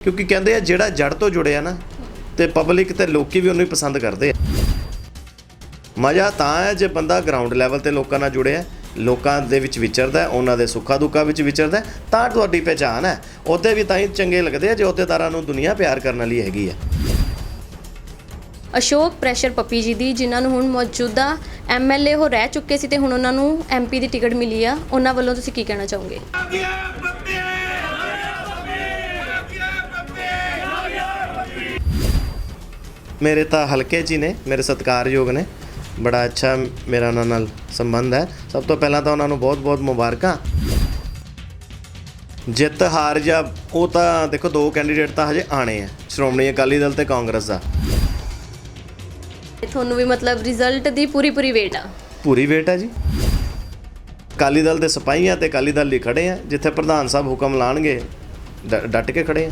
ਕਿਉਂਕਿ ਕਹਿੰਦੇ ਆ ਜਿਹੜਾ ਜੜ ਤੋਂ ਜੁੜਿਆ ਨਾ ਤੇ ਪਬਲਿਕ ਤੇ ਲੋਕੀ ਵੀ ਉਹਨੂੰ ਹੀ ਪਸੰਦ ਕਰਦੇ ਆ। ਮਜ਼ਾ ਤਾਂ ਹੈ ਜੇ ਬੰਦਾ ਗਰਾਊਂਡ ਲੈਵਲ ਤੇ ਲੋਕਾਂ ਨਾਲ ਜੁੜਿਆ ਲੋਕਾਂ ਦੇ ਵਿੱਚ ਵਿਚਰਦਾ ਹੈ, ਉਹਨਾਂ ਦੇ ਸੁੱਖਾ ਦੁੱਖਾਂ ਵਿੱਚ ਵਿਚਰਦਾ ਤਾਂ ਤੁਹਾਡੀ ਪਹਿਚਾਨ ਹੈ। ਉਹਦੇ ਵੀ ਤਾਂ ਹੀ ਚੰਗੇ ਲੱਗਦੇ ਆ ਜੇ ਅਹੁਦੇਦਾਰਾਂ ਨੂੰ ਦੁਨੀਆ ਪਿਆਰ ਕਰਨ ਵਾਲੀ ਹੈਗੀ ਆ। ਅਸ਼ੋਕ ਪ੍ਰੈਸ਼ਰ ਪੱਪੀ ਜੀ ਦੀ ਜਿਨ੍ਹਾਂ ਨੂੰ ਹੁਣ ਮੌਜੂਦਾ ਐਮਐਲਏ ਹੋ ਰਹਿ ਚੁੱਕੇ ਸੀ ਤੇ ਹੁਣ ਉਹਨਾਂ ਨੂੰ ਐਮਪੀ ਦੀ ਟਿਕਟ ਮਿਲੀ ਆ। ਉਹਨਾਂ ਵੱਲੋਂ ਤੁਸੀਂ ਕੀ ਕਹਿਣਾ ਚਾਹੋਗੇ? ਮੇਰੇ ਤਾਂ ਹਲਕੇ 'ਚ ਹੀ ਨੇ ਮੇਰੇ ਸਤਿਕਾਰਯੋਗ ਨੇ। ਬੜਾ ਅੱਛਾ ਮੇਰਾ ਉਹਨਾਂ ਨਾਲ ਸੰਬੰਧ ਹੈ। ਸਭ ਤੋਂ ਪਹਿਲਾਂ ਤਾਂ ਉਹਨਾਂ ਨੂੰ ਬਹੁਤ-ਬਹੁਤ ਮੁਬਾਰਕਾਂ। ਜਿੱਤ ਹਾਰ ਜਾਂ ਉਹ ਤਾਂ ਦੇਖੋ ਦੋ ਕੈਂਡੀਡੇਟ ਤਾਂ ਹਜੇ ਆਣੇ ਆ। ਸ਼੍ਰੋਮਣੀ ਅਕਾਲੀ ਦਲ ਤੇ ਕਾਂਗਰਸ ਦਾ। ਤੁਹਾਨੂੰ ਵੀ ਮਤਲਬ ਰਿਜ਼ਲਟ ਦੀ ਪੂਰੀ ਪੂਰੀ ਵੇਟ ਆ। ਪੂਰੀ ਵੇਟ ਹੈ ਜੀ। ਅਕਾਲੀ ਦਲ ਦੇ ਸਿਪਾਹੀਆਂ ਤੇ ਅਕਾਲੀ ਦਲ ਲਈ ਖੜੇ ਆ। ਜਿੱਥੇ ਪ੍ਰਧਾਨ ਸਾਹਿਬ ਹੁਕਮ ਲਾਣਗੇ ਡਟ ਕੇ ਖੜੇ ਆ।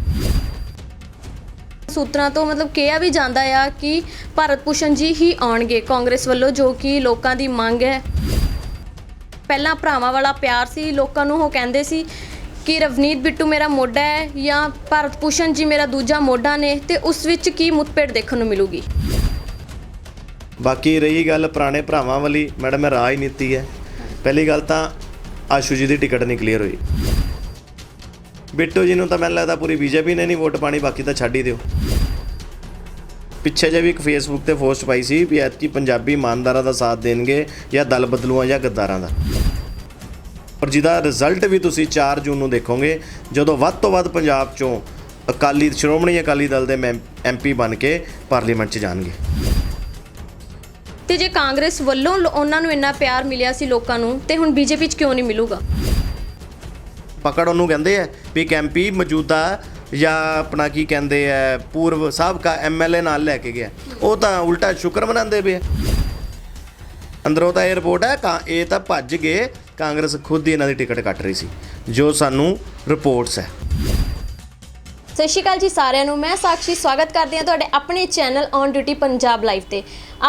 ਸੂਤਰਾਂ ਤੋਂ ਮਤਲਬ ਕਿਹਾ ਵੀ ਜਾਂਦਾ ਆ ਕਿ ਭਾਰਤ ਭੂਸ਼ਣ ਜੀ ਹੀ ਆਉਣਗੇ ਕਾਂਗਰਸ ਵੱਲੋਂ, ਜੋ ਕਿ ਲੋਕਾਂ ਦੀ ਮੰਗ ਹੈ। ਪਹਿਲਾਂ ਭਰਾਵਾਂ ਵਾਲਾ ਪਿਆਰ ਸੀ, ਲੋਕਾਂ ਨੂੰ ਉਹ ਕਹਿੰਦੇ ਸੀ ਕਿ ਰਵਨੀਤ ਬਿੱਟੂ ਮੇਰਾ ਮੋਢਾ ਹੈ ਜਾਂ ਭਾਰਤ ਭੂਸ਼ਣ ਜੀ ਮੇਰਾ ਦੂਜਾ ਮੋਢਾ ਨੇ ਤੇ ਉਸ ਵਿੱਚ ਕੀ ਮੁੱਠਭੇੜ ਦੇਖਣ ਨੂੰ ਮਿਲੂਗੀ? ਬਾਕੀ ਰਹੀ ਗੱਲ ਪੁਰਾਣੇ ਭਰਾਵਾਂ ਵਾਲੀ, ਮੈਡਮ ਰਾਜਨੀਤੀ ਹੈ। ਪਹਿਲੀ ਗੱਲ ਤਾਂ ਆਸ਼ੂ ਜੀ ਦੀ ਟਿਕਟ ਨਹੀਂ ਕਲੀਅਰ ਹੋਈ। ਬਿੱਟੂ ਜੀ ਨੂੰ ਤਾਂ ਮੈਨੂੰ ਲੱਗਦਾ ਪੂਰੀ ਬੀਜੇਪੀ ਨੇ ਨਹੀਂ ਵੋਟ ਪਾਣੀ, ਬਾਕੀ ਤਾਂ ਛੱਡ ਹੀ ਦਿਓ। ਪਿੱਛੇ ਜੇ ਵੀ ਇੱਕ ਫੇਸਬੁੱਕ ਤੇ ਪੋਸਟ ਪਾਈ ਸੀ ਵੀ ਐਤਕੀ ਪੰਜਾਬੀ ਇਮਾਨਦਾਰਾਂ ਦਾ ਸਾਥ ਦੇਣਗੇ ਜਾਂ ਦਲ ਬਦਲੂਆਂ ਜਾਂ ਗੱਦਾਰਾਂ ਦਾ। ਪਰ ਜਿਹਦਾ ਰਿਜ਼ਲਟ ਵੀ ਤੁਸੀਂ 4 ਜੂਨ ਨੂੰ ਦੇਖੋਗੇ, ਜਦੋਂ ਵੱਧ ਤੋਂ ਵੱਧ ਪੰਜਾਬ ਚੋਂ ਅਕਾਲੀ, ਸ਼੍ਰੋਮਣੀ ਅਕਾਲੀ ਦਲ ਦੇ ਐਮਪੀ ਬਣ ਕੇ ਪਾਰਲੀਮੈਂਟ 'ਚ ਜਾਣਗੇ। ਤੇ ਜੇ ਕਾਂਗਰਸ ਵੱਲੋਂ ਉਹਨਾਂ ਨੂੰ ਇੰਨਾ ਪਿਆਰ ਮਿਲਿਆ ਸੀ ਲੋਕਾਂ ਨੂੰ, ਤੇ ਹੁਣ ਬੀਜੇਪੀ 'ਚ ਕਿਉਂ ਨਹੀਂ ਮਿਲੂਗਾ? ਪਕੜ ਉਹਨੂੰ ਕਹਿੰਦੇ ਆ ਵੀ ਇੱਕ ਐਮਪੀ ਮੌਜੂਦਾ ਜਾਂ ਆਪਣਾ ਕੀ ਕਹਿੰਦੇ ਆ, ਪੂਰਵ ਸਾਬਕਾ ਐਮਐਲਏ ਨਾਲ ਲੈ ਕੇ ਗਿਆ। ਉਹ ਤਾਂ ਉਲਟਾ ਸ਼ੁਕਰ ਮਨਾਉਂਦੇ ਪਏ ਅੰਦਰੋਂ ਤਾਂ ਇਹ ਰਿਪੋਰਟ ਹੈ ਕਾ ਇਹ ਤਾਂ ਭੱਜ ਗਏ ਕਾਂਗਰਸ ਖੁਦ ਹੀ ਇਹਨਾਂ ਦੀ ਟਿਕਟ ਕੱਟ ਰਹੀ ਸੀ, ਜੋ ਸਾਨੂੰ ਰਿਪੋਰਟਸ ਹੈ। ਸਤਿ ਸ਼੍ਰੀ ਅਕਾਲ ਜੀ ਸਾਰਿਆਂ ਨੂੰ, ਮੈਂ ਸਾਕਸ਼ੀ ਸਵਾਗਤ ਕਰਦੀ ਹਾਂ ਤੁਹਾਡੇ ਆਪਣੇ channel on duty Punjab live ਤੇ।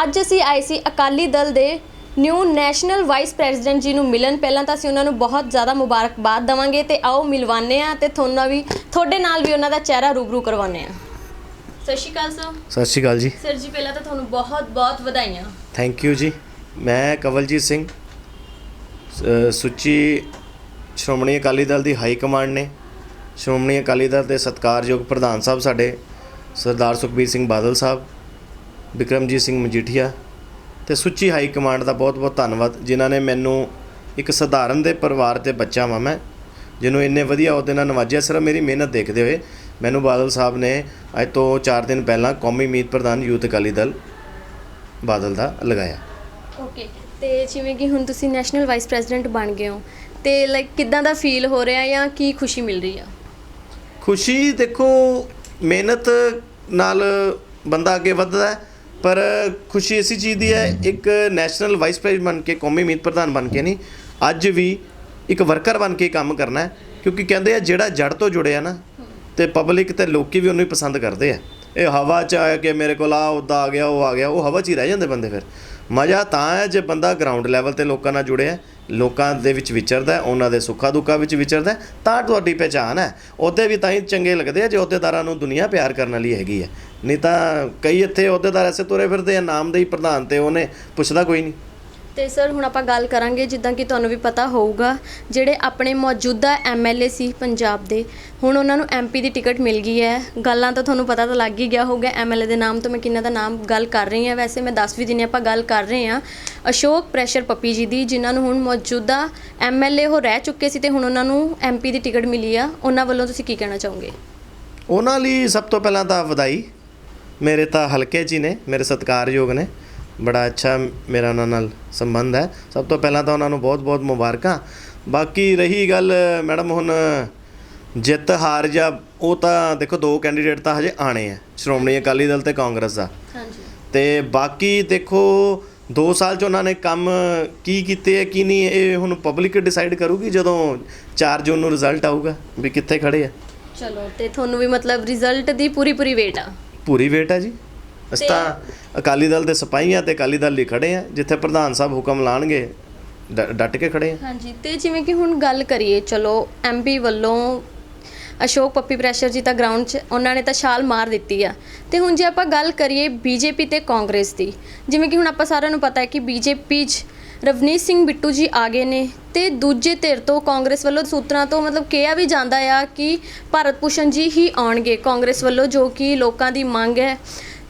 ਅੱਜ ਅਸੀਂ ਆਏ ਸੀ ਅਕਾਲੀ ਦਲ ਦੇ ਨਿਊ ਨੈਸ਼ਨਲ ਵਾਈਸ ਪ੍ਰੈਜ਼ੀਡੈਂਟ ਜੀ ਨੂੰ ਮਿਲਣ ਪਹਿਲਾਂ ਤਾਂ ਅਸੀਂ ਉਹਨਾਂ ਨੂੰ ਬਹੁਤ ਜ਼ਿਆਦਾ ਮੁਬਾਰਕਬਾਦ ਦਵਾਂਗੇ ਤੇ ਆਓ ਮਿਲਵਾਨੇ ਆ ਤੇ ਤੁਹਾਨੂੰ ਵੀ ਤੁਹਾਡੇ ਨਾਲ ਵੀ ਉਹਨਾਂ ਦਾ ਚਿਹਰਾ ਰੂਬਰੂ ਕਰਵਾਉਨੇ ਆ ਸਤਿ ਸ਼੍ਰੀ ਅਕਾਲ ਸਰ। ਸਤਿ ਸ਼੍ਰੀ ਅਕਾਲ ਜੀ। ਸਰ ਜੀ ਪਹਿਲਾਂ ਤਾਂ ਤੁਹਾਨੂੰ ਬਹੁਤ ਬਹੁਤ ਵਧਾਈਆਂ। Thank you ji. ਮੈਂ ਕਵਲਜੀਤ ਸਿੰਘ ਸੁੱਚੀ ਸ਼੍ਰੋਮਣੀ ਅਕਾਲੀ ਦਲ ਦੀ ਹਾਈ ਕਮਾਂਡ ਨੇ। ਸ਼੍ਰੋਮਣੀ ਅਕਾਲੀ ਦਲ ਦੇ ਸਤਿਕਾਰਯੋਗ ਪ੍ਰਧਾਨ ਸਾਹਿਬ ਸਾਡੇ ਸਰਦਾਰ ਸੁਖਬੀਰ ਸਿੰਘ ਬਾਦਲ ਸਾਹਿਬ ਵਿਕਰਮਜੀਤ ਸਿੰਘ ਮਜੀਠੀਆ ਤੇ ਸੁੱਚੀ ਹਾਈ ਕਮਾਂਡ ਦਾ ਬਹੁਤ-ਬਹੁਤ ਧੰਨਵਾਦ ਜਿਨ੍ਹਾਂ ਨੇ ਮੈਨੂੰ ਇੱਕ ਸਧਾਰਨ ਦੇ ਪਰਿਵਾਰ ਤੇ ਬੱਚਾ ਵਾਂ ਮੈਂ ਜਿਹਨੂੰ ਇੰਨੇ ਵਧੀਆ ਉਹਦੇ ਨਾਲ ਨਵਾਜਿਆ ਸਿਰਫ ਮੇਰੀ ਮਿਹਨਤ ਦੇਖਦੇ ਹੋਏ। ਮੈਨੂੰ ਬਾਦਲ ਸਾਹਿਬ ਨੇ ਅੱਜ ਤੋਂ 4 ਦਿਨ ਪਹਿਲਾਂ ਕੌਮੀ ਮੀਤ ਪ੍ਰਧਾਨ ਯੂਥ ਅਕਾਲੀ ਦਲ ਬਾਦਲ ਦਾ ਲਗਾਇਆ। ਓਕੇ ਤੇ ਜਿਵੇਂ ਕਿ ਹੁਣ ਤੁਸੀਂ ਨੈਸ਼ਨਲ ਵਾਈਸ ਪ੍ਰੈਜ਼ੀਡੈਂਟ ਬਣ ਗਏ ਹੋ ਤੇ ਲਾਈਕ ਕਿਦਾਂ ਦਾ ਫੀਲ ਹੋ ਰਿਹਾ ਜਾਂ ਕੀ ਖੁਸ਼ੀ ਮਿਲ ਰਹੀ ਆ? ਖੁਸ਼ੀ ਦੇਖੋ ਮਿਹਨਤ ਨਾਲ ਬੰਦਾ ਅੱਗੇ ਵੱਧਦਾ ਹੈ, ਪਰ ਖੁਸ਼ੀ ਇਸੀ ਚੀਜ਼ ਦੀ ਹੈ, ਇੱਕ ਨੈਸ਼ਨਲ ਵਾਈਸ ਪ੍ਰੈਜ਼ੀਡੈਂਟ ਬਣ ਕੇ, ਕੌਮੀ ਮੀਤ ਪ੍ਰਧਾਨ ਬਣ ਕੇ ਨਹੀਂ, ਅੱਜ ਵੀ ਇੱਕ ਵਰਕਰ ਬਣ ਕੇ ਕੰਮ ਕਰਨਾ ਹੈ, ਕਿਉਂਕਿ ਕਹਿੰਦੇ ਆ ਜਿਹੜਾ ਜੜ ਤੋਂ ਜੁੜਿਆ ਨਾ, ਤੇ ਪਬਲਿਕ ਤੇ ਲੋਕੀ ਵੀ ਉਹਨੂੰ ਹੀ ਪਸੰਦ ਕਰਦੇ ਆ। ਇਹ ਹਵਾ ਚ ਆ ਕੇ ਮੇਰੇ ਕੋਲ ਆ, ਉੱਦਾਂ ਆ ਗਿਆ, ਉਹ ਆ ਗਿਆ, ਉਹ ਹਵਾ 'ਚ ਹੀ ਰਹਿ ਜਾਂਦੇ ਬੰਦੇ ਫਿਰ। ਮਜ਼ਾ ਤਾਂ ਹੈ ਜੇ ਬੰਦਾ ਗਰਾਊਂਡ ਲੈਵਲ ਤੇ ਲੋਕਾਂ ਨਾਲ ਜੁੜਿਆ ਲੋਕਾਂ ਦੇ ਵਿੱਚ ਵਿਚਰਦਾ ਉਹਨਾਂ ਦੇ ਸੁੱਖਾ ਦੁੱਖਾਂ ਵਿੱਚ ਵਿਚਰਦਾ ਤਾਂ ਤੁਹਾਡੀ ਪਹਿਚਾਨ ਹੈ। ਉਹਦੇ ਵੀ ਤਾਂ ਹੀ ਚੰਗੇ ਲੱਗਦੇ ਆ ਜੇ ਅਹੁਦੇਦਾਰਾਂ ਨੂੰ ਦੁਨੀਆ ਪਿਆਰ ਕਰਨ ਵਾਲੀ ਹੈਗੀ ਹੈ। ਨਹੀਂ ਤਾਂ ਕਈ ਇੱਥੇ ਅਹੁਦੇਦਾਰ ਐਸੇ ਤੁਰੇ ਫਿਰਦੇ ਆ, ਨਾਮ ਦੇ ਹੀ ਪ੍ਰਧਾਨ ਤੇ ਉਹਨੇ ਪੁੱਛਦਾ ਕੋਈ ਨਹੀਂ। ਤੇ ਸਰ, ਹੁਣ ਆਪਾਂ ਗੱਲ ਕਰਾਂਗੇ ਜਿੱਦਾਂ ਕਿ ਤੁਹਾਨੂੰ ਵੀ ਪਤਾ ਹੋਊਗਾ, ਜਿਹੜੇ ਆਪਣੇ ਮੌਜੂਦਾ ਐਮਐਲਏ ਸੀ ਪੰਜਾਬ ਦੇ। ਹੁਣ ਉਹਨਾਂ ਨੂੰ ਐਮਪੀ ਦੀ ਟਿਕਟ ਮਿਲ ਗਈ ਹੈ। ਗੱਲਾਂ ਤਾਂ ਤੁਹਾਨੂੰ ਪਤਾ ਤਾਂ ਲੱਗ ਹੀ ਗਿਆ ਹੋਊਗਾ ਐਮਐਲਏ ਦੇ ਨਾਮ ਤੋਂ ਮੈਂ ਕਿੰਨਾ ਦਾ ਨਾਮ ਗੱਲ ਕਰ ਰਹੀ ਹਾਂ। ਵੈਸੇ ਮੈਂ ਦੱਸ ਵੀ ਦਿੰਨੀ ਆਪਾਂ ਗੱਲ ਕਰ ਰਹੇ ਹਾਂ। ਅਸ਼ੋਕ ਪ੍ਰੈਸ਼ਰ ਪੱਪੀ ਜੀ ਦੀ, ਜਿਨ੍ਹਾਂ ਨੂੰ ਹੁਣ ਮੌਜੂਦਾ ਐਮਐਲਏ ਉਹ ਰਹਿ ਚੁੱਕੇ ਸੀ ਤੇ ਹੁਣ ਉਹਨਾਂ ਨੂੰ ਐਮਪੀ ਦੀ ਟਿਕਟ ਮਿਲੀ ਆ। ਉਹਨਾਂ ਵੱਲੋਂ ਤੁਸੀਂ ਕੀ ਕਹਿਣਾ ਚਾਹੋਗੇ? ਉਹਨਾਂ ਲਈ ਸਭ ਤੋਂ ਪਹਿਲਾਂ ਤਾਂ ਵਧਾਈ। ਮੇਰੇ ਤਾਂ ਹਲਕੇ ਜੀ ਨੇ, ਮੇਰੇ ਸਤਿਕਾਰਯੋਗ ਨੇ। ਬੜਾ ਅੱਛਾ ਮੇਰਾ ਉਹਨਾਂ ਨਾਲ ਸੰਬੰਧ ਹੈ। ਸਭ ਤੋਂ ਪਹਿਲਾਂ ਤਾਂ ਉਹਨਾਂ ਨੂੰ ਬਹੁਤ-ਬਹੁਤ ਮੁਬਾਰਕਾਂ। ਬਾਕੀ ਰਹੀ ਗੱਲ ਮੈਡਮ ਹੁਣ ਜਿੱਤ ਹਾਰ ਜਾਂ ਉਹ ਤਾਂ ਦੇਖੋ ਦੋ ਕੈਂਡੀਡੇਟ ਤਾਂ ਹਜੇ ਆਣੇ ਆ ਸ਼੍ਰੋਮਣੀ ਅਕਾਲੀ ਦਲ ਤੇ ਕਾਂਗਰਸ ਦਾ। ਹਾਂਜੀ। ਤੇ ਬਾਕੀ ਦੇਖੋ 2 ਸਾਲ ਚ ਉਹਨਾਂ ਨੇ ਕੰਮ ਕੀ ਕੀਤੇ ਆ ਕੀ ਨਹੀਂ ਇਹ ਹੁਣ ਪਬਲਿਕ ਡਿਸਾਈਡ ਕਰੂਗੀ ਜਦੋਂ 4 ਜੂਨ ਨੂੰ ਰਿਜ਼ਲਟ ਆਊਗਾ ਵੀ ਕਿੱਥੇ ਖੜੇ ਆ। ਚਲੋ ਤੇ ਤੁਹਾਨੂੰ ਵੀ ਮਤਲਬ ਰਿਜ਼ਲਟ ਦੀ ਪੂਰੀ ਪੂਰੀ ਵੇਟ ਆ। ਪੂਰੀ ਵੇਟ ਹੈ ਜੀ। ਅਸੀਂ ਤਾਂ ਅਕਾਲੀ ਦਲ ਦੇ ਸਿਪਾਹੀਆਂ ਤੇ ਅਕਾਲੀ ਦਲ ਲਈ ਖੜੇ ਆ ਜਿੱਥੇ ਪ੍ਰਧਾਨ ਸਾਹਿਬ ਹੁਕਮ ਲਾਣਗੇ ਡਟ ਕੇ ਖੜੇ ਆ ਹਾਂਜੀ, ਤੇ ਜਿਵੇਂ ਕਿ ਹੁਣ ਗੱਲ ਕਰੀਏ, ਚਲੋ ਐਮਪੀ ਵੱਲੋਂ ਅਸ਼ੋਕ ਪੱਪੀ ਪ੍ਰੈਸ਼ਰ ਜੀ ਤਾਂ ਗਰਾਊਂਡ 'ਚ, ਉਹਨਾਂ ਨੇ ਤਾਂ ਛਾਲ ਮਾਰ ਦਿੱਤੀ ਆ। ਤੇ ਹੁਣ ਜੇ ਆਪਾਂ ਗੱਲ ਕਰੀਏ ਬੀਜੇਪੀ ਤੇ ਕਾਂਗਰਸ ਦੀ, ਜਿਵੇਂ ਕਿ ਹੁਣ ਆਪਾਂ ਸਾਰਿਆਂ ਨੂੰ ਪਤਾ ਹੈ ਕਿ ਬੀਜੇਪੀ 'ਚ ਰਵਨੀਤ ਸਿੰਘ ਬਿੱਟੂ ਜੀ ਆ ਗਏ ਨੇ, ਤੇ ਦੂਜੇ ਧਿਰ ਤੋਂ ਕਾਂਗਰਸ ਵੱਲੋਂ ਸੂਤਰਾਂ ਤੋਂ ਮਤਲਬ ਕਿਹਾ ਵੀ ਜਾਂਦਾ ਆ ਕਿ ਭਾਰਤ ਭੂਸ਼ਣ ਜੀ ਹੀ ਆਉਣਗੇ ਕਾਂਗਰਸ ਵੱਲੋਂ, ਜੋ ਕਿ ਲੋਕਾਂ ਦੀ ਮੰਗ ਹੈ।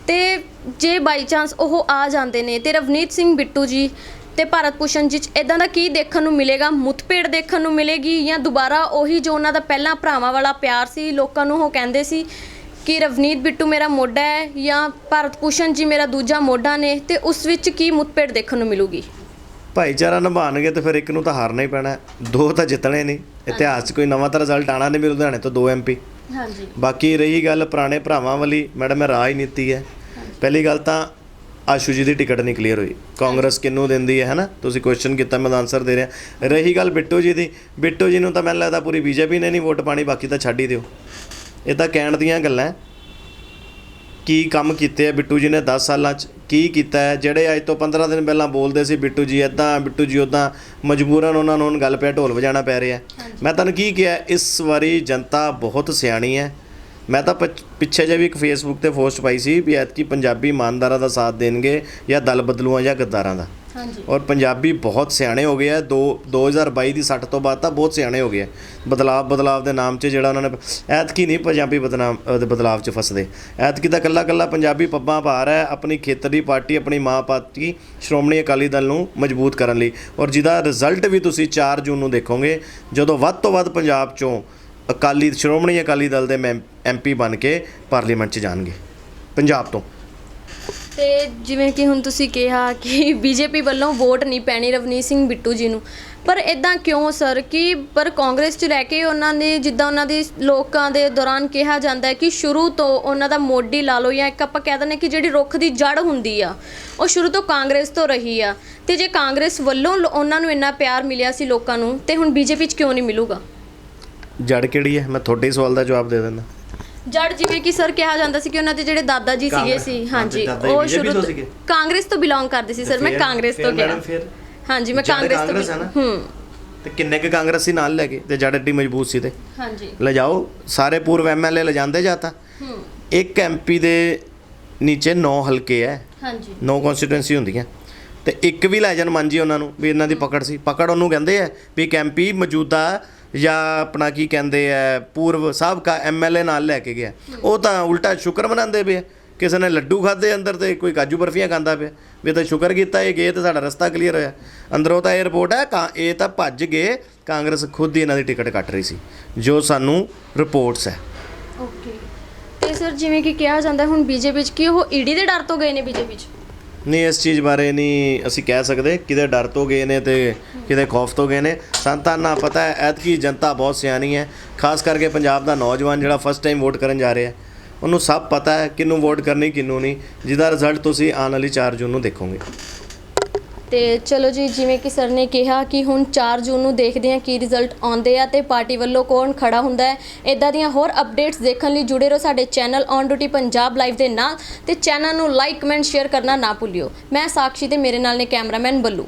ਤੇ ਜੇ ਬਾਈ ਚਾਂਸ ਉਹ ਆ ਜਾਂਦੇ ਨੇ ਤੇ ਰਵਨੀਤ ਸਿੰਘ ਬਿੱਟੂ ਜੀ ਤੇ ਭਾਰਤ ਭੂਸ਼ਣ ਜੀ ਚ ਇਦਾਂ ਦਾ ਕੀ ਦੇਖਣ ਨੂੰ ਮਿਲੇਗਾ? ਮੁੱਠਭੇੜ ਦੇਖਣ ਨੂੰ ਮਿਲੇਗੀ ਜਾਂ ਦੁਬਾਰਾ ਉਹੀ ਜੋ ਉਹਨਾਂ ਦਾ ਪਹਿਲਾਂ ਭਰਾਵਾਂ ਵਾਲਾ ਪਿਆਰ ਸੀ ਲੋਕਾਂ ਨੂੰ ਉਹ ਕਹਿੰਦੇ ਸੀ ਕਿ ਰਵਨੀਤ ਬਿੱਟੂ ਮੇਰਾ ਮੋਢਾ ਹੈ ਜਾਂ ਭਾਰਤ ਭੂਸ਼ਣ ਜੀ ਮੇਰਾ ਦੂਜਾ ਮੋਢਾ ਨੇ ਤੇ ਉਸ ਵਿੱਚ ਕੀ ਮੁੱਠਭੇੜ ਦੇਖਣ ਨੂੰ ਮਿਲੂਗੀ? ਭਾਈਚਾਰਾ ਨਿਭਾਣਗੇ ਤੇ ਫਿਰ ਇੱਕ ਨੂੰ ਤਾਂ ਹਾਰਨਾ ਹੀ ਪੈਣਾ ਹੈ। ਦੋ ਤਾਂ ਜਿੱਤਣੇ ਨਹੀਂ। ਇਤਿਹਾਸ 'ਚ ਕੋਈ ਨਵਾਂ ਤਾਂ ਰਿਜ਼ਲਟ ਆਣਾ ਨਹੀਂ ਵੀ ਲੁਧਿਆਣੇ ਤੋਂ ਦੋ ਐਮਪੀ ਹਾਂਜੀ। ਬਾਕੀ ਰਹੀ ਗੱਲ ਪੁਰਾਣੇ ਭਰਾਵਾਂ ਵਾਲੀ ਮੈਡਮ ਇਹ ਰਾਜਨੀਤੀ ਹੈ। ਪਹਿਲੀ ਗੱਲ ਤਾਂ ਆਸ਼ੂ ਜੀ ਦੀ ਟਿਕਟ ਨਹੀਂ ਕਲੀਅਰ ਹੋਈ। ਕਾਂਗਰਸ ਕਿੰਨੂੰ ਦਿੰਦੀ ਹੈ, ਹੈਨਾ? ਤੁਸੀਂ ਕੁਐਸਚਨ ਕੀਤਾ, ਮੈਂ ਆਨਸਰ ਦੇ ਰਿਹਾ। ਰਹੀ ਗੱਲ ਬਿੱਟੂ ਜੀ ਦੀ। ਬਿੱਟੂ ਜੀ ਨੂੰ ਤਾਂ ਮੈਨੂੰ ਲੱਗਦਾ ਪੂਰੀ ਬੀਜੇਪੀ ਨੇ ਨਹੀਂ ਵੋਟ ਪਾਣੀ, ਬਾਕੀ ਤਾਂ ਛੱਡ ਹੀ ਦਿਓ। ਇਹ ਤਾਂ ਕਹਿਣ ਦੀਆਂ ਗੱਲਾਂ ਕੀ ਕੰਮ ਕੀਤੇ ਆ ਬਿੱਟੂ ਜੀ ਨੇ 10 ਸਾਲਾਂ 'ਚ? ਕੀ ਕੀਤਾ ਹੈ? ਜਿਹੜੇ ਅੱਜ ਤੋਂ 15 ਦਿਨ ਪਹਿਲਾਂ ਬੋਲਦੇ ਸੀ ਬਿੱਟੂ ਜੀ ਇਦਾਂ ਬਿੱਟੂ ਜੀ ਉਦਾਂ ਮਜਬੂਰਨ ਉਹਨਾਂ ਨੂੰ ਹੁਣ ਗੱਲ ਪਿਆ, ਢੋਲ ਵਜਾਣਾ ਪੈ ਰਿਹਾ। ਮੈਂ ਤੁਹਾਨੂੰ ਕੀ ਕਿਹਾ, ਇਸ ਵਾਰੀ ਜਨਤਾ ਬਹੁਤ ਸਿਆਣੀ ਹੈ। ਮੈਂ ਤਾਂ ਪਛ- ਜੇ ਵੀ ਇੱਕ ਫੇਸਬੁੱਕ ਤੇ ਪੋਸਟ ਪਾਈ ਸੀ ਵੀ ਐਤਕੀ ਪੰਜਾਬੀ ਇਮਾਨਦਾਰਾਂ ਦਾ ਸਾਥ ਦੇਣਗੇ ਜਾਂ ਦਲ ਬਦਲੂਆਂ ਜਾਂ ਗੱਦਾਰਾਂ ਦਾ। ਹਾਂਜੀ। ਔਰ ਪੰਜਾਬੀ ਬਹੁਤ ਸਿਆਣੇ ਹੋ ਗਏ ਆ। ਦੋ 2022 ਦੀ 60 ਤੋਂ ਬਾਅਦ ਤਾਂ ਬਹੁਤ ਸਿਆਣੇ ਹੋ ਗਏ ਆ। ਬਦਲਾਵ ਬਦਲਾਵ ਦੇ ਨਾਮ 'ਚ ਜਿਹੜਾ ਉਹਨਾਂ ਨੇ ਐਤਕੀ ਨਹੀਂ ਪੰਜਾਬੀ ਬਦਨਾਮ ਬਦਲਾਵ 'ਚ ਫਸਦੇ। ਐਤਕੀ ਤਾਂ ਕੱਲਾ ਕੱਲਾ ਪੰਜਾਬੀ ਪੱਬਾਂ ਪਾ ਰਿਹਾ ਹੈ। ਆਪਣੀ ਖੇਤਰ ਦੀ ਪਾਰਟੀ ਆਪਣੀ ਮਾਂ ਪਾਰਟੀ ਸ਼੍ਰੋਮਣੀ ਅਕਾਲੀ ਦਲ ਨੂੰ ਮਜ਼ਬੂਤ ਕਰਨ ਲਈ। ਔਰ ਜਿਹਦਾ ਰਿਜ਼ਲਟ ਵੀ ਤੁਸੀਂ 4 ਜੂਨ ਨੂੰ ਦੇਖੋਗੇ ਜਦੋਂ ਵੱਧ ਤੋਂ ਵੱਧ ਪੰਜਾਬ 'ਚੋਂ ਅਕਾਲੀ, ਸ਼੍ਰੋਮਣੀ ਅਕਾਲੀ ਦਲ ਦੇ ਐਮਪੀ ਬਣ ਕੇ ਪਾਰਲੀਮੈਂਟ 'ਚ ਜਾਣਗੇ, ਪੰਜਾਬ ਤੋਂ। ਤੇ ਜਿਵੇਂ ਕਿ ਹੁਣ ਤੁਸੀਂ ਕਿਹਾ ਕਿ ਬੀਜੇਪੀ ਵੱਲੋਂ ਵੋਟ ਨਹੀਂ ਪੈਣੀ ਰਵਨੀਤ ਸਿੰਘ ਬਿੱਟੂ ਜੀ ਨੂੰ, ਪਰ ਇਦਾਂ ਕਿਉਂ ਸਰ? ਕਿ ਪਰ ਕਾਂਗਰਸ 'ਚ ਰਹਿ ਕੇ ਉਹਨਾਂ ਨੇ ਜਿੱਦਾਂ ਉਹਨਾਂ ਦੀ ਲੋਕਾਂ ਦੇ ਦੌਰਾਨ ਕਿਹਾ ਜਾਂਦਾ ਹੈ ਕਿ ਸ਼ੁਰੂ ਤੋਂ ਉਹਨਾਂ ਦਾ ਮੋਢੀ ਲਾ ਲਓ ਜਾਂ ਇੱਕ ਆਪਾਂ ਕਹਿ ਦਿੰਦੇ ਕਿ ਜਿਹੜੀ ਰੁੱਖ ਦੀ ਜੜ ਹੁੰਦੀ ਆ, ਉਹ ਸ਼ੁਰੂ ਤੋਂ ਕਾਂਗਰਸ ਤੋਂ ਰਹੀ ਆ। ਤੇ ਜੇ ਕਾਂਗਰਸ ਵੱਲੋਂ ਉਹਨਾਂ ਨੂੰ ਇੰਨਾ ਪਿਆਰ ਮਿਲਿਆ ਸੀ ਲੋਕਾਂ ਨੂੰ, ਤੇ ਹੁਣ ਬੀਜੇਪੀ 'ਚ ਕਿਉਂ ਨਹੀਂ ਮਿਲੂਗਾ? ਜੜ ਕਿਹੜੀ ਹੈ? ਮੈਂ ਤੁਹਾਡੇ ਹੀ ਸਵਾਲ ਦਾ ਜਵਾਬ ਦੇ ਦਿੰਦਾ। ਜੜ ਜਿਵੇਂ ਕਿ ਸਰ ਕਿਹਾ ਜਾਂਦਾ ਸੀ ਕਿ ਉਹਨਾਂ ਦੇ ਜਿਹੜੇ ਦਾਦਾ ਜੀ ਸੀਗੇ ਕਾਂਗਰਸ- ਸੀ ਹਾਂਜੀ, ਹਾਂਜੀ ਦਾਦਾ ਜੀ ਉਹ BJP ਸ਼ੁਰੂ ਤੋਂ ਤੋਂ ਸੀਗੇ? ਕਾਂਗਰਸ ਤੋਂ ਬਿਲੋਂਗ ਕਰਦੇ ਸੀ ਸਰ ਮੈਂ ਫਿਰ- ਕਾਂਗਰਸ ਫਿਰ ਤੋਂ ਮੈਡਮ ਫਿਰ ਹਾਂਜੀ ਮੈਂ ਜੜ ਕਾਂਗਰਸ ਤੋਂ ਕਾਂਗਰਸ ਹੈ ਨਾ? ਹੂੰ। ਤੇ ਕਿੰਨੇ ਕੁ ਕਾਂਗਰਸੀ ਨਾਲ ਲੈ ਗਏ ਤੇ ਜੜ ਏਡੀ ਮਜ਼ਬੂਤ ਸੀ ਤੇ। ਹਾਂਜੀ। ਲਿਜਾਓ ਸਾਰੇ ਪੂਰਵ ਐਮਐਲਏ ਲਿਜਾਂਦੇ ਜਾਤਾ ਹੂੰ। ਇੱਕ ਐਮਪੀ ਦੇ ਨੀਚੇ 9 ਹਲਕੇ ਐ। ਹਾਂਜੀ। 9 ਕਨਸਟੀਟੂਐਂਸੀ ਹੁੰਦੀਆਂ। ਤੇ ਇੱਕ ਵੀ ਲੈ ਜਾਣ ਮੰਨ ਜੀ ਉਹਨਾਂ ਨੂੰ ਵੀ ਇਹਨਾਂ ਦੀ ਪਕੜ ਸੀ। ਪਕੜ ਉਹਨੂੰ ਕਹਿੰਦੇ ਆ ਵੀ ਇੱਕ ਐਮਪੀ ਮੌਜੂਦਾ ਜਾਂ ਆਪਣਾ ਕੀ ਕਹਿੰਦੇ ਆ, ਪੂਰਵ ਸਾਬਕਾ ਐਮਐਲਏ ਨਾਲ ਲੈ ਕੇ ਗਿਆ। ਉਹ ਤਾਂ ਉਲਟਾ ਸ਼ੁਕਰ ਮਨਾਉਂਦੇ ਪਏ ਕਿਸੇ ਨੇ ਲੱਡੂ ਖਾਦੇ ਅੰਦਰ ਤੇ ਕੋਈ ਕਾਜੂ ਬਰਫੀਆਂ ਖਾਂਦਾ ਪਿਆ। ਵੀ ਤਾਂ ਸ਼ੁਕਰ ਕੀਤਾ, ਇਹ ਗਏ ਤੇ ਸਾਡਾ ਰਸਤਾ ਕਲੀਅਰ ਹੋਇਆ। ਅੰਦਰੋਂ ਤਾਂ ਇਹ ਰਿਪੋਰਟ ਹੈ ਕਾਂ ਇਹ ਤਾਂ ਭੱਜ ਗਏ। ਕਾਂਗਰਸ ਖੁਦ ਹੀ ਇਹਨਾਂ ਦੀ ਟਿਕਟ ਕੱਟ ਰਹੀ ਸੀ, ਜੋ ਸਾਨੂੰ ਰਿਪੋਰਟਸ ਹੈ। ਓਕੇ ਤੇ ਸਰ ਜਿਵੇਂ ਕਿ ਕਿਹਾ ਜਾਂਦਾ, ਹੁਣ ਬੀਜੇਪੀ ਚ ਕਿ ਉਹ ਈਡੀ ਦੇ ਡਰ ਤੋਂ ਗਏ ਨੇ ਬੀਜੇਪੀ ਚ? ਨਹੀਂ, ਇਸ ਚੀਜ਼ ਬਾਰੇ ਨਹੀਂ ਅਸੀਂ ਕਹਿ ਸਕਦੇ। ਕਿਤੇ ਡਰ ਤੋਂ ਗਏ ਨੇ ਤੇ ਕਿਤੇ ਖੌਫ ਤੋਂ ਗਏ ਨੇ। ਸੰਤਾਂ ਤਾਂ ਨਾ ਪਤਾ ਹੈ, ਐਤਕੀ ਜਨਤਾ ਬਹੁਤ ਸਿਆਣੀ ਹੈ। ਖਾਸ ਕਰਕੇ ਪੰਜਾਬ ਦਾ ਨੌਜਵਾਨ ਜਿਹੜਾ ਫਸਟ ਟਾਈਮ ਵੋਟ ਕਰਨ ਜਾ ਰਿਹਾ ਹੈ, ਉਹਨੂੰ ਸਭ ਪਤਾ ਹੈ ਕਿਹਨੂੰ ਵੋਟ ਕਰਨੀ, ਕਿਹਨੂੰ ਨਹੀਂ। ਜਿਹਦਾ ਰਿਜ਼ਲਟ ਤੁਸੀਂ ਆਉਣ ਵਾਲੀ 4 ਜੂਨ ਨੂੰ ਦੇਖੋਗੇ। ਤੇ ਚਲੋ ਜੀ, ਜਿਵੇਂ ਕਿ ਸਰ ਨੇ ਕਿਹਾ ਕਿ ਹੁਣ 4 ਜੂਨ ਨੂੰ ਦੇਖਦੇ ਹਾਂ ਕੀ ਰਿਜ਼ਲਟ ਆਉਂਦੇ ਆ ਤੇ ਪਾਰਟੀ ਵੱਲੋਂ ਕੌਣ ਖੜਾ ਹੁੰਦਾ ਹੈ। ਇਦਾਂ ਦੀਆਂ ਹੋਰ ਅਪਡੇਟਸ ਦੇਖਣ ਲਈ ਜੁੜੇ ਰਹੋ ਸਾਡੇ channel on duty Punjab live ਦੇ ਨਾਲ ਤੇ ਚੈਨਲ ਨੂੰ ਲਾਈਕ ਕਮੈਂਟ ਸ਼ੇਅਰ ਕਰਨਾ ਨਾ ਭੁੱਲਿਓ। ਮੈਂ ਸਾਕਸ਼ੀ ਤੇ ਮੇਰੇ ਨਾਲ ਨੇ ਕੈਮਰਾਮੈਨ ਬੱਲੂ।